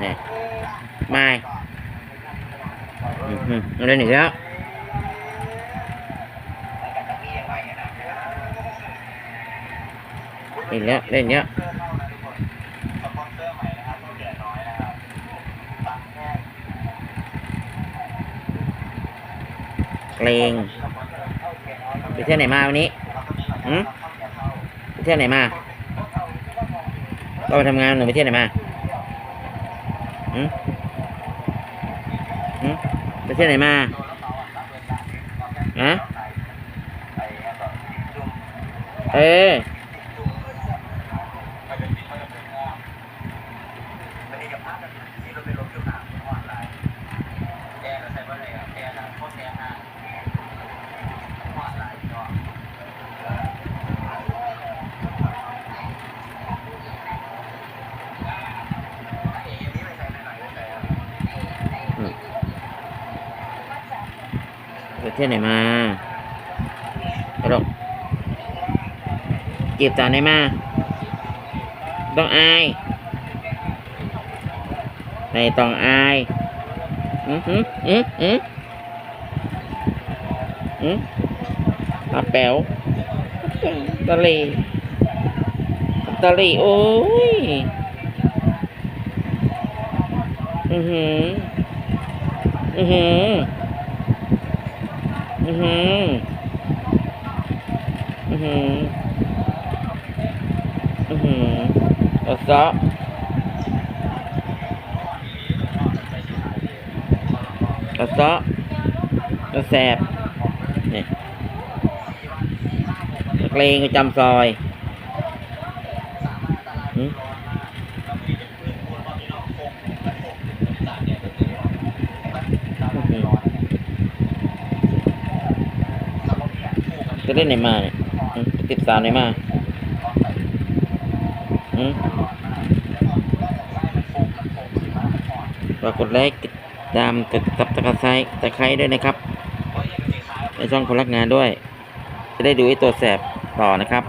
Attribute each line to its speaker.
Speaker 1: เนี่ยไม่อืมอืมเล่ ไปเที่ยวไหนมาวันนี้หืมไปเที่ยวไหนมา ก็ไปทำงานหรือไปเที่ยวไหนมาหืมหืมไปเที่ยวไหนมาฮะเออไปเที่ยวไหนมาไปหรอกจีบสาวไหนมา ต้องอายในต้องอายอือหืออืออืออืออาแป๋วตะลีตะลีโอ้ย อือหือ อือหือ อือหือ อือหือ อือหือเอาซะเอาซะเอาแสบนี่นักเลงประจำซอยหืออหือจะ เล่นไหนมาเนี่ยติดสาวไหนมาหืมฝากกดไลค์ติดตามกดตับตะไคร้ตะไคร้ด้วยนะครับในช่องคนรักงานด้วย จะได้ดูไอ้ตัวแสบต่อนะครับ